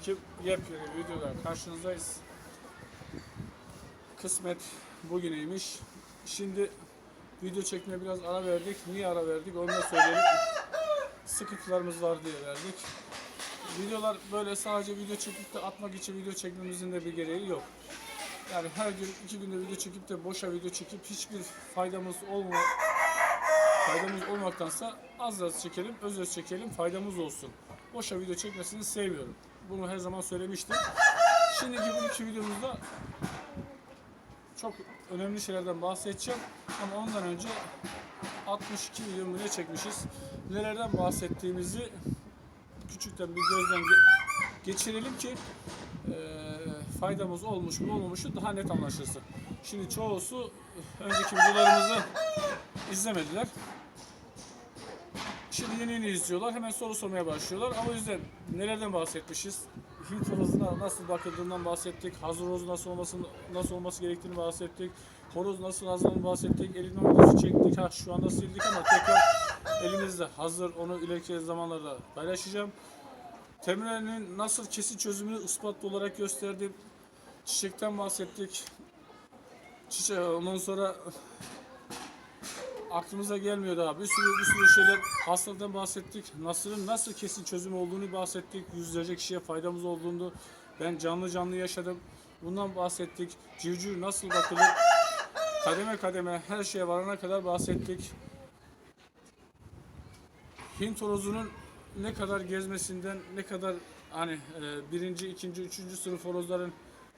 Aleyküm. Yepyeni videoda karşınızdayız. Kısmet bugüneymiş. Şimdi video çekmeye biraz ara verdik. Niye ara verdik onu da söyleyelim. Sıkıntılarımız var diye verdik. Videolar böyle sadece video çekip de atmak için video çekmemizin de bir gereği yok. Yani her gün iki günde video çekip de boşa video çekip hiçbir faydamız olma faydamız olmaktansa az az çekelim, öz öz çekelim, faydamız olsun. Boşa video çekmesini sevmiyorum. Bunu her zaman söylemiştim. Şimdiki bugünkü videomuzda çok önemli şeylerden bahsedeceğim. Ama ondan önce 62 video bile çekmişiz. Nelerden bahsettiğimizi küçükten bir gözden ge- geçirelim ki eee, faydamız olmuş mu olmamışı daha net anlaşılsın. Şimdi çoğusu önceki videolarımızı izlemediler. Şimdi yeni yeni izliyorlar. Hemen soru sormaya başlıyorlar. Ama o yüzden nelerden bahsetmişiz? Hint horozuna nasıl bakıldığından bahsettik. Hazır horoz nasıl olması, nasıl olması gerektiğini bahsettik. Horoz nasıl hazırlandığını bahsettik. Elini videosu çektik. Ha şu anda sildik ama tekrar elimizde hazır. Onu ileriki zamanlarda paylaşacağım. Temrenin nasıl kesin çözümünü ispatlı olarak gösterdim. Çiçekten bahsettik. Çiçek, ondan sonra aklımıza gelmiyor daha. Bir sürü bir sürü şeyler hastalıktan bahsettik. Nasırın nasıl kesin çözüm olduğunu bahsettik. Yüzlerce kişiye faydamız olduğunu ben canlı canlı yaşadım. Bundan bahsettik. Civciv nasıl bakılır? Kademe kademe her şeye varana kadar bahsettik. Hint horozunun ne kadar gezmesinden, ne kadar hani e, birinci, ikinci, üçüncü sınıf horozların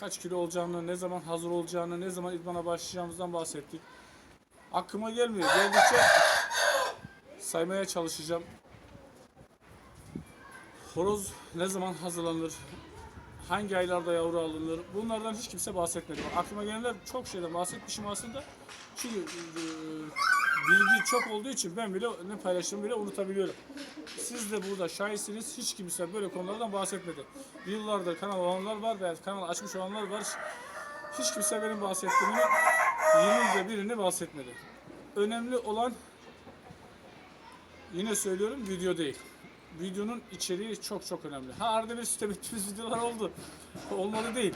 kaç kilo olacağını, ne zaman hazır olacağını, ne zaman idmana başlayacağımızdan bahsettik. Aklıma gelmiyor. Geldikçe saymaya çalışacağım. Horoz ne zaman hazırlanır? Hangi aylarda yavru alınır? Bunlardan hiç kimse bahsetmedi. Aklıma gelenler çok şeyden bahsetmişim aslında. Çünkü e, bilgi çok olduğu için ben bile ne paylaştığımı bile unutabiliyorum. Siz de burada şahitsiniz. Hiç kimse böyle konulardan bahsetmedi. Yıllardır kanal olanlar var veya kanal açmış olanlar var. Hiç kimse benim bahsettiğimi 20'de birini bahsetmedi. Önemli olan yine söylüyorum video değil. Videonun içeriği çok çok önemli. Ha arada bir sistem ettiğimiz videolar oldu. Olmadı değil.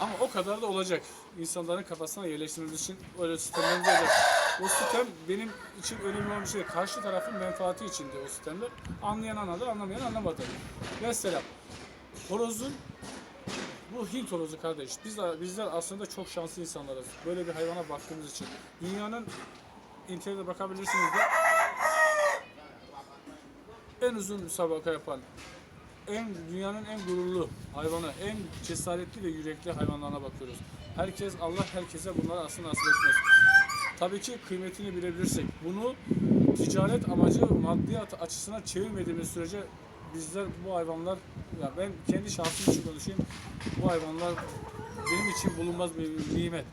Ama o kadar da olacak. İnsanların kafasına yerleştirmemiz için öyle sistemlerimiz olacak. O sistem benim için önemli olan bir şey. Karşı tarafın menfaati içindi o sistemler. Anlayan anladı, anlamayan anlamadı. Mesela horozun bu Hint horozu kardeş. Biz bizler aslında çok şanslı insanlarız. Böyle bir hayvana baktığımız için. Dünyanın internete bakabilirsiniz de en uzun müsabaka yapan, en dünyanın en gururlu hayvanı, en cesaretli ve yürekli hayvanlarına bakıyoruz. Herkes Allah herkese bunları aslında nasip etmez. Tabii ki kıymetini bilebilirsek, bunu ticaret amacı maddiyat açısına çevirmediğimiz sürece bizler bu hayvanlar, ya ben kendi şahsım için konuşayım, bu hayvanlar benim için bulunmaz bir nimet.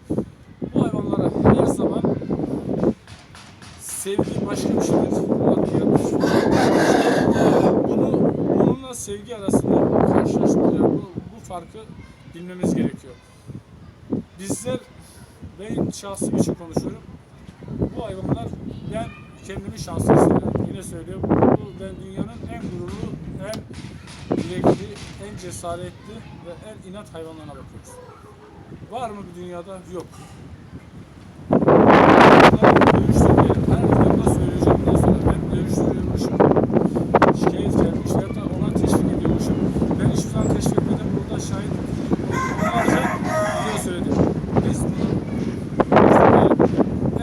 Bu hayvanlara her zaman sevgi başka bir şeydir. Bunu, bununla sevgi arasında karşılaşma, bu, bu farkı bilmemiz gerekiyor. Bizler, ben şahsım için konuşuyorum. Bu hayvanlar, ben kendimi şanslı hissediyorum. Yine söylüyorum, bu ben dünyanın en gururlu, en yürekli, en cesaretli ve en inat hayvanlarına bakıyoruz. Var mı bir dünyada? Yok. Her videomda söyleyeceğim bundan sonra. Ben dövüştürüyormuşum. Şikayet gelmiş veyahut da ona teşvik ediyormuşum. Ben hiçbir zaman teşvik etmedim. Burada şahit onlarca video söyledim. Biz bunu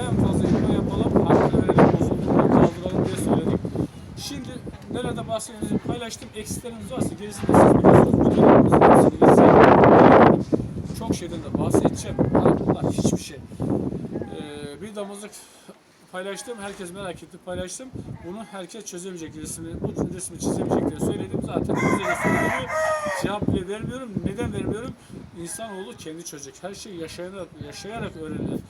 en fazla idman yapalım, hakkını verelim, bozulduğunu kaldıralım diye söyledik. Şimdi nerede bahsettiğimizi paylaştım. Eksiklerimiz varsa gerisini siz biliyorsunuz. Çok şeyden de bahsedeceğim. Bunlar hiçbir şey. Ee, bir damızlık paylaştım. Herkes merak etti paylaştım. Bunu herkes çözemeyecek resmini, bu resmi çizemeyecek diye söyledim. Zaten söylediğimi cevap bile vermiyorum. Neden vermiyorum? İnsanoğlu kendi çözecek. Her şeyi yaşayarak, yaşayarak öğrenir.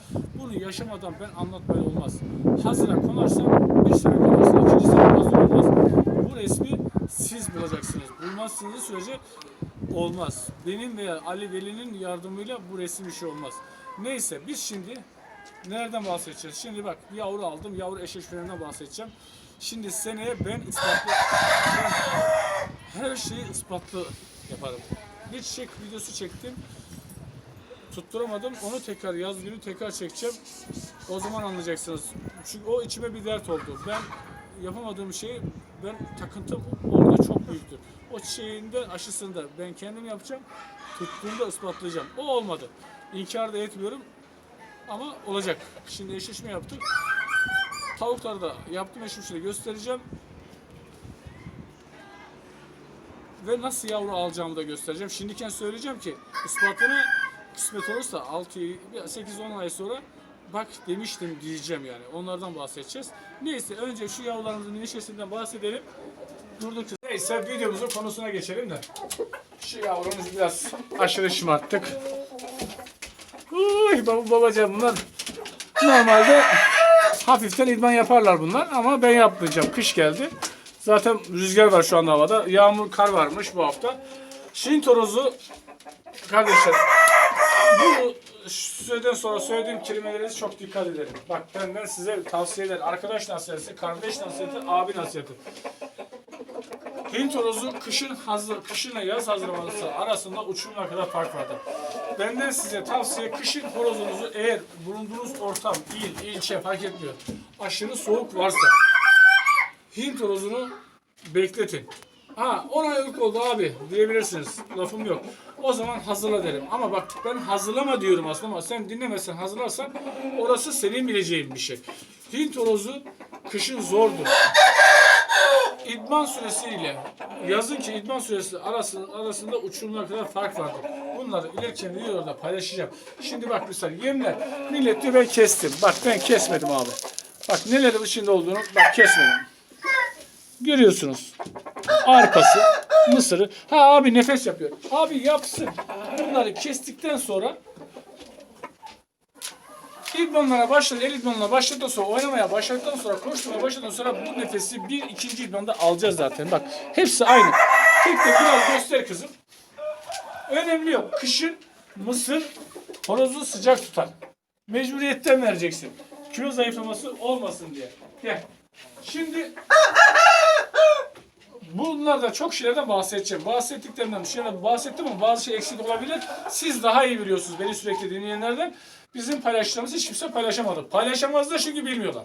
Bunu yaşamadan ben anlatmayla olmaz. Hazıra konarsam bir sene konarsam ikinci sene hazır olmaz. Resmi siz bulacaksınız. Bulmazsınız sürece olmaz. Benim veya Ali Veli'nin yardımıyla bu resim işi olmaz. Neyse biz şimdi nereden bahsedeceğiz? Şimdi bak yavru aldım. Yavru eşleşmelerinden bahsedeceğim. Şimdi seneye ben ispatlı her şeyi ispatlı yaparım. Bir çiçek videosu çektim. Tutturamadım. Onu tekrar yaz günü tekrar çekeceğim. O zaman anlayacaksınız. Çünkü o içime bir dert oldu. Ben yapamadığım şeyi ben takıntım orada çok büyüktür. O çiçeğin de aşısını da ben kendim yapacağım. Tuttuğunda ispatlayacağım. O olmadı. İnkar da etmiyorum. Ama olacak. Şimdi eşleşme yaptık. Tavukları da yaptım eşleşmeyi göstereceğim. Ve nasıl yavru alacağımı da göstereceğim. Şimdiken söyleyeceğim ki ispatını kısmet olursa 6 8-10 ay sonra bak demiştim diyeceğim yani. Onlardan bahsedeceğiz. Neyse önce şu yavrularımızın neşesinden bahsedelim. Durduk. Neyse videomuzun konusuna geçelim de. Şu yavrumuzu biraz aşırı şımarttık. Uy baba babacığım bunlar normalde hafiften idman yaparlar bunlar ama ben yapmayacağım. Kış geldi. Zaten rüzgar var şu anda havada. Yağmur, kar varmış bu hafta. Şin kardeşler bu süreden sonra söylediğim kelimeleri çok dikkat edelim. Bak benden size tavsiye ederim. Arkadaş nasihati, kardeş nasihati, abi nasihati. Hint horozu kışın hazır, kışınla yaz hazırlaması arasında uçurumuna kadar fark vardır. Benden size tavsiye kışın horozunuzu eğer bulunduğunuz ortam, il, ilçe fark etmiyor. Aşırı soğuk varsa Hint horozunu bekletin. Ha 10 aylık oldu abi diyebilirsiniz. Lafım yok. O zaman hazırla derim. Ama bak ben hazırlama diyorum aslında ama sen dinlemezsen hazırlarsan orası senin bileceğin bir şey. Hint horozu kışın zordur. İdman süresiyle yazın ki idman süresi arasında, arasında uçurumlar kadar fark vardır. Bunları ileriki videolarda paylaşacağım. Şimdi bak misal yemler. Millet diyor ben kestim. Bak ben kesmedim abi. Bak nelerin içinde olduğunu bak kesmedim. Görüyorsunuz. Arpası, mısırı. Ha abi nefes yapıyor. Abi yapsın. Bunları kestikten sonra İdmanlara başladı, el idmanına başladıktan sonra oynamaya başladıktan sonra koşturmaya başladıktan sonra bu nefesi bir ikinci idmanda alacağız zaten. Bak hepsi aynı. Tek tek biraz göster kızım. Önemli yok. Kışın mısır horozu sıcak tutar. Mecburiyetten vereceksin. Kilo zayıflaması olmasın diye. Gel. Şimdi Bunlardan çok şeylerden bahsedeceğim. Bahsettiklerimden bir şeyler bahsettim ama bazı şey eksik olabilir. Siz daha iyi biliyorsunuz beni sürekli dinleyenlerden. Bizim paylaştığımızı hiç kimse paylaşamadı. Paylaşamazlar çünkü bilmiyorlar.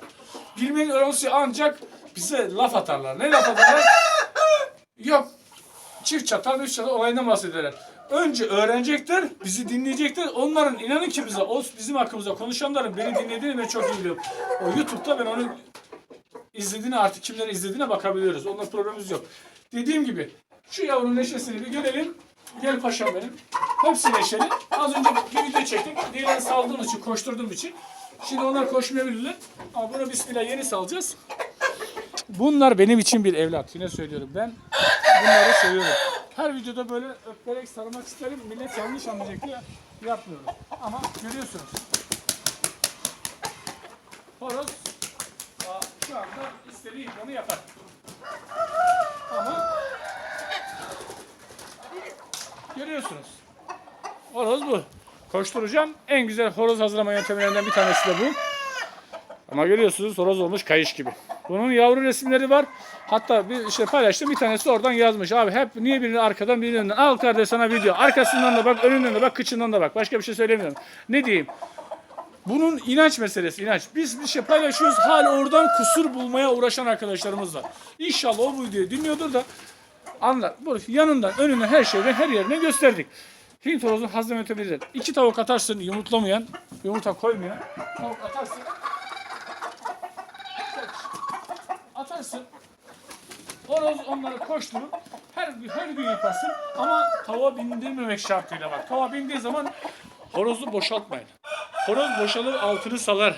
Bilmeyen öğrencisi ancak bize laf atarlar. Ne laf atarlar? Yok. Çift çatal, üç çatal olayından bahsederler. Önce öğrenecekler, bizi dinleyecekler. Onların inanın ki bize, o bizim hakkımızda konuşanların beni dinlediğini ben çok iyi biliyorum. O YouTube'da ben onu izlediğine artık kimlerin izlediğine bakabiliyoruz. Onunla problemimiz yok. Dediğim gibi şu yavrunun neşesini bir görelim. Gel paşam benim. Hepsi neşeli. Az önce bir video çektik. Diğerlerini saldığım için, koşturduğum için. Şimdi onlar koşmayabilirler. Ama bunu bismillah yeni salacağız. Bunlar benim için bir evlat. Yine söylüyorum. Ben bunları seviyorum. Her videoda böyle öperek sarmak isterim. Millet yanlış anlayacak diye yapmıyorum. Ama görüyorsunuz. Horoz şu anda istediği idmanı yapar. Ama görüyorsunuz. Horoz bu. Koşturacağım. En güzel horoz hazırlama yöntemlerinden bir tanesi de bu. Ama görüyorsunuz horoz olmuş kayış gibi. Bunun yavru resimleri var. Hatta bir işte paylaştım bir tanesi oradan yazmış. Abi hep niye birini arkadan birini önden. Al kardeş sana video. Arkasından da bak, önünden de bak, kıçından da bak. Başka bir şey söylemiyorum. Ne diyeyim? Bunun inanç meselesi, inanç. Biz bir şey paylaşıyoruz, hala oradan kusur bulmaya uğraşan arkadaşlarımız var. İnşallah o bu videoyu dinliyordur da anlar. Yanından, önüne, her şeyden, her yerine gösterdik. Hint horozun hazne yöntemidir. İki tavuk atarsın, yumurtlamayan, yumurta koymayan. Tavuk atarsın. Atarsın. Horoz onları koşturur. Her, her gün yaparsın ama tava bindirmemek şartıyla bak. Tava bindiği zaman horozu boşaltmayın. Horoz boşalır altını salar.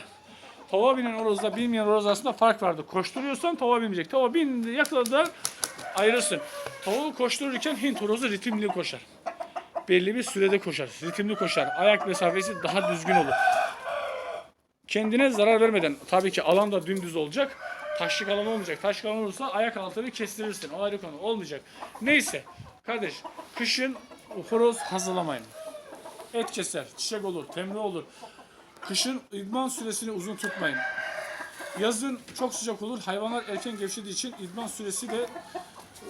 Tava binen horozla binmeyen horoz arasında fark vardır. Koşturuyorsan tava binmeyecek. Tava bindi yakaladılar ayırırsın. Tavuğu koştururken Hint horozu ritimli koşar. Belli bir sürede koşar. Ritimli koşar. Ayak mesafesi daha düzgün olur. Kendine zarar vermeden tabii ki alan da dümdüz olacak. Taşlık alan olmayacak. Taşlık alan olursa ayak altını kestirirsin. O ayrı konu. Olmayacak. Neyse. Kardeş kışın horoz hazırlamayın. Et keser, çiçek olur, temre olur. Kışın idman süresini uzun tutmayın. Yazın çok sıcak olur. Hayvanlar erken gevşediği için idman süresi de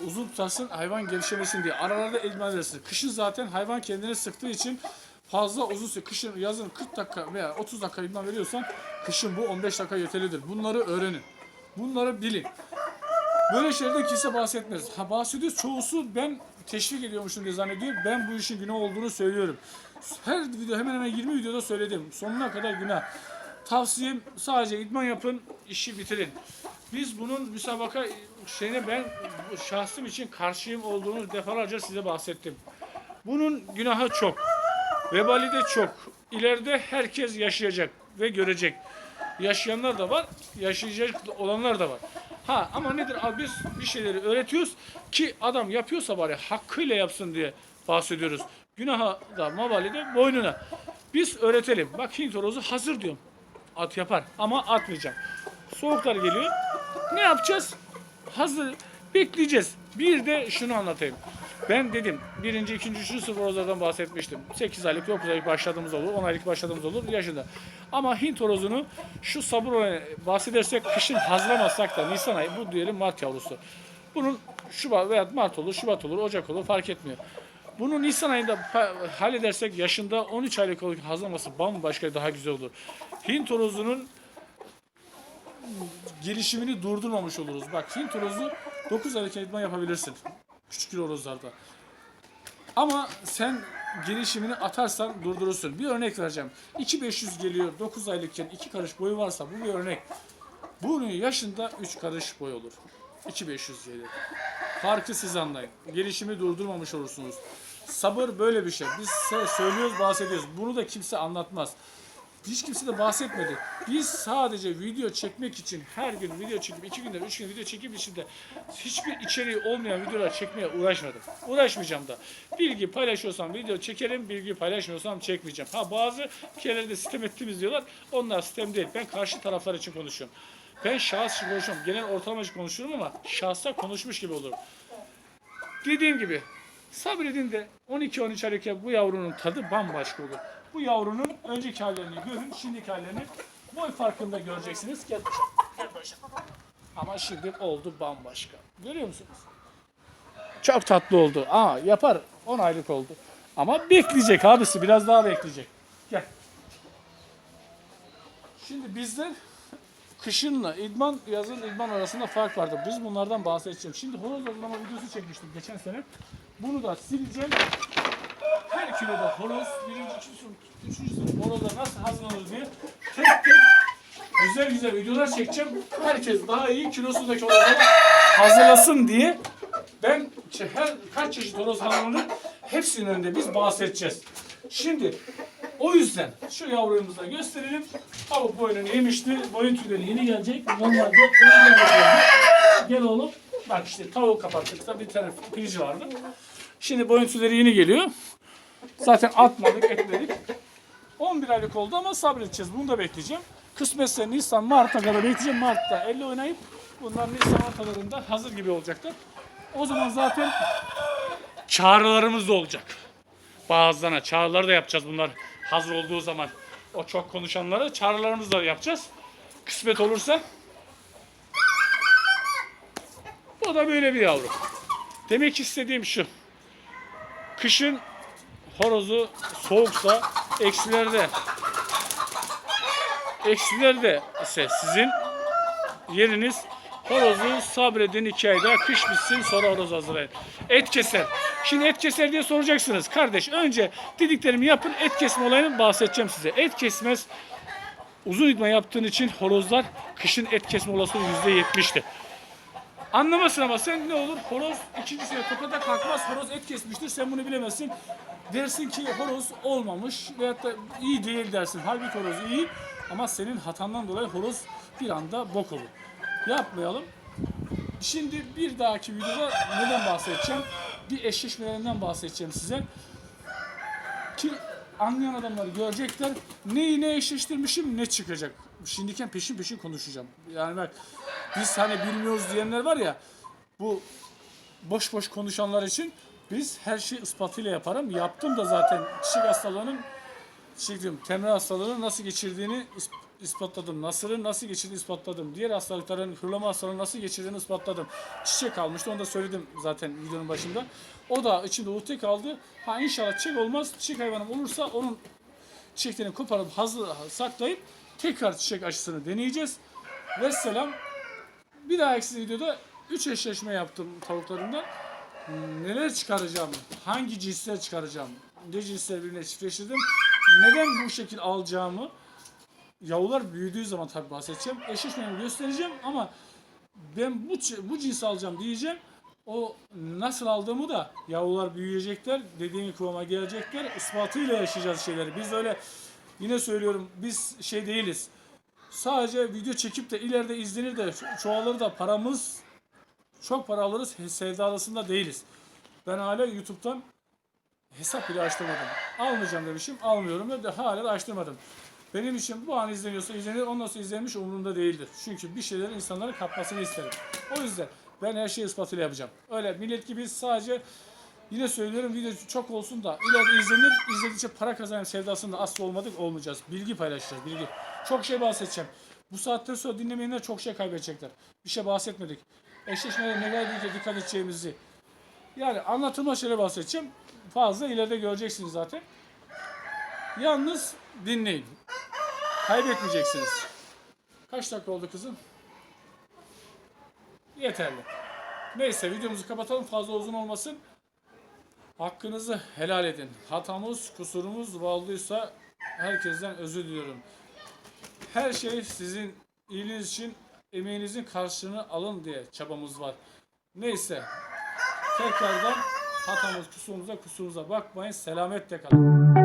uzun tutarsın hayvan gelişemesin diye. Aralarda idman edersin. Kışın zaten hayvan kendini sıktığı için fazla uzun süre kışın yazın 40 dakika veya 30 dakika idman veriyorsan kışın bu 15 dakika yeterlidir. Bunları öğrenin. Bunları bilin. Böyle şeylerden kimse bahsetmez. Ha bahsediyoruz çoğusu ben teşvik ediyormuşum diye zannediyor. Ben bu işin günah olduğunu söylüyorum. Her video hemen hemen 20 videoda söyledim. Sonuna kadar günah. Tavsiyem sadece idman yapın, işi bitirin. Biz bunun müsabaka şeyine ben şahsım için karşıyım olduğunu defalarca size bahsettim. Bunun günahı çok. Vebali de çok. İleride herkes yaşayacak ve görecek. Yaşayanlar da var, yaşayacak olanlar da var. Ha ama nedir? Abi biz bir şeyleri öğretiyoruz ki adam yapıyorsa bari hakkıyla yapsın diye bahsediyoruz. Günaha da mabali de boynuna. Biz öğretelim. Bak Hint horozu hazır diyorum. At yapar ama atmayacağım. Soğuklar geliyor. Ne yapacağız? Hazır bekleyeceğiz. Bir de şunu anlatayım. Ben dedim birinci, ikinci, üçüncü sınıf horozlardan bahsetmiştim. 8 aylık, 9 aylık başladığımız olur, 10 aylık başladığımız olur yaşında. Ama Hint horozunu şu sabır bahsedersek kışın hazırlamazsak da Nisan ayı bu diyelim Mart yavrusu. Bunun Şubat veya Mart olur, Şubat olur, Ocak olur fark etmiyor. Bunu Nisan ayında halledersek yaşında 13 aylık olarak hazırlaması bambaşka daha güzel olur. Hint horozunun gelişimini durdurmamış oluruz. Bak Hint horozu 9 aylık idman yapabilirsin. Küçük horozlarda. Ama sen gelişimini atarsan durdurursun. Bir örnek vereceğim. 2500 geliyor 9 aylıkken 2 karış boyu varsa bu bir örnek. Bunun yaşında 3 karış boy olur. 2500 gelir. Farkı siz anlayın. Gelişimi durdurmamış olursunuz. Sabır böyle bir şey. Biz se- söylüyoruz, bahsediyoruz. Bunu da kimse anlatmaz. Hiç kimse de bahsetmedi. Biz sadece video çekmek için her gün video çekip iki günde, üç gün video çekip içinde hiçbir içeriği olmayan videolar çekmeye uğraşmadım. Uğraşmayacağım da. Bilgi paylaşıyorsam video çekerim, bilgi paylaşmıyorsam çekmeyeceğim. Ha bazı de sistem ettiğimiz diyorlar. Onlar sistem değil. Ben karşı taraflar için konuşuyorum. Ben şahıs için konuşuyorum. Genel ortalama için konuşuyorum ama şahsa konuşmuş gibi olurum. Dediğim gibi sabredin de 12-13 aylıkken bu yavrunun tadı bambaşka olur. Bu yavrunun önceki hallerini görün, şimdiki hallerini boy farkında göreceksiniz. Gel, başa. Ama şimdi oldu bambaşka. Görüyor musunuz? Çok tatlı oldu. Aa yapar. 10 aylık oldu. Ama bekleyecek abisi. Biraz daha bekleyecek. Gel. Şimdi bizde kışınla idman, yazın idman arasında fark vardır. Biz bunlardan bahsedeceğim. Şimdi horoz hazırlama videosu çekmiştim geçen sene. Bunu da sileceğim. Her kiloda horoz, birinci, ikinci üçüncü sınıf horozlar nasıl hazırlanır diye tek tek güzel güzel videolar çekeceğim. Herkes daha iyi kilosundaki horozları hazırlasın diye ben her kaç çeşit horoz hazırlanır hepsinin önünde biz bahsedeceğiz. Şimdi o yüzden şu yavrumuzu da gösterelim. Tavuk boynunu yemişti. Boyun tüyleri yeni gelecek. Normalde. Gel oğlum. Bak işte tavuk kapattık. Tabii bir tane pirinci vardı. Şimdi boyun tüyleri yeni geliyor. Zaten atmadık, etmedik. 11 aylık oldu ama sabredeceğiz. Bunu da bekleyeceğim. Kısmetse Nisan, Mart'a kadar bekleyeceğim. Mart'ta 50 oynayıp bunlar Nisan ortalarında hazır gibi olacaklar. O zaman zaten çağrılarımız da olacak. Bazılarına çağrıları da yapacağız bunlar hazır olduğu zaman. O çok konuşanlara çağrılarımızı da yapacağız. Kısmet olursa. Bu da böyle bir yavru. Demek istediğim şu. Kışın horozu soğuksa eksilerde eksilerde ise sizin yeriniz horozu sabredin iki ayda kış bitsin sonra horoz hazırlayın. Et keser. Şimdi et keser diye soracaksınız. Kardeş önce dediklerimi yapın et kesme olayını bahsedeceğim size. Et kesmez uzun idman yaptığın için horozlar kışın et kesme olasılığı yüzde yetmişti. Anlamasın ama sen ne olur horoz ikinci sene topada kalkmaz horoz et kesmiştir sen bunu bilemezsin. Dersin ki horoz olmamış veyahut da iyi değil dersin. Halbuki horoz iyi ama senin hatandan dolayı horoz bir anda bok olur. Yapmayalım. Şimdi bir dahaki videoda neden bahsedeceğim? Bir eşleşmelerinden bahsedeceğim size. Ki anlayan adamlar görecekler. Neyi ne eşleştirmişim ne çıkacak. Şimdiken peşin peşin konuşacağım. Yani bak biz hani bilmiyoruz diyenler var ya bu boş boş konuşanlar için biz her şeyi ispatıyla yaparım. Yaptım da zaten çiçek hastalığının çektim. Temel hastalığını nasıl geçirdiğini is- ispatladım. Nasır'ın nasıl geçirdiğini ispatladım. Diğer hastalıkların hırlama hastalığını nasıl geçirdiğini ispatladım. Çiçek almıştı. Onu da söyledim zaten videonun başında. O da içinde uhte kaldı. Ha inşallah çiçek olmaz. Çiçek hayvanım olursa onun çiçeklerini koparıp hazır saklayıp tekrar çiçek aşısını deneyeceğiz. Vesselam. Bir dahaki videoda 3 eşleşme yaptım tavuklarımda. Neler çıkaracağım, hangi cinsler çıkaracağım, ne cinsler birbirine çiftleştirdim, neden bu şekil alacağımı, yavrular büyüdüğü zaman tabii bahsedeceğim, eşleşmemi göstereceğim ama ben bu bu cinsi alacağım diyeceğim. O nasıl aldığımı da yavrular büyüyecekler, dediğim kıvama gelecekler, ispatıyla yaşayacağız şeyleri. Biz öyle yine söylüyorum biz şey değiliz. Sadece video çekip de ileride izlenir de ço- çoğalır da paramız çok para alırız sevdalısında değiliz. Ben hala YouTube'dan hesap bile açtırmadım. Almayacağım demişim. Almıyorum ve de hala da açtırmadım. Benim için bu an izleniyorsa izlenir, ondan sonra izlenmiş umurumda değildir. Çünkü bir şeylerin insanların kapmasını isterim. O yüzden ben her şeyi ispatıyla yapacağım. Öyle millet gibi sadece yine söylüyorum video çok olsun da ileride izlenir, izledikçe para kazanan sevdasında asla olmadık olmayacağız. Bilgi paylaşacağız, bilgi. Çok şey bahsedeceğim. Bu saatten sonra dinlemeyenler çok şey kaybedecekler. Bir şey bahsetmedik. Eşleşmelere neler diyece dikkat edeceğimizi. Yani anlatılma şeyler bahsedeceğim. Fazla ileride göreceksiniz zaten. Yalnız dinleyin. Kaybetmeyeceksiniz. Kaç dakika oldu kızım? Yeterli. Neyse videomuzu kapatalım fazla uzun olmasın. Hakkınızı helal edin. Hatamız, kusurumuz olduysa herkesten özür diliyorum. Her şey sizin iyiliğiniz için emeğinizin karşılığını alın diye çabamız var. Neyse. Tekrardan hatamız, kusurumuza, kusurumuza bakmayın. Selametle kalın.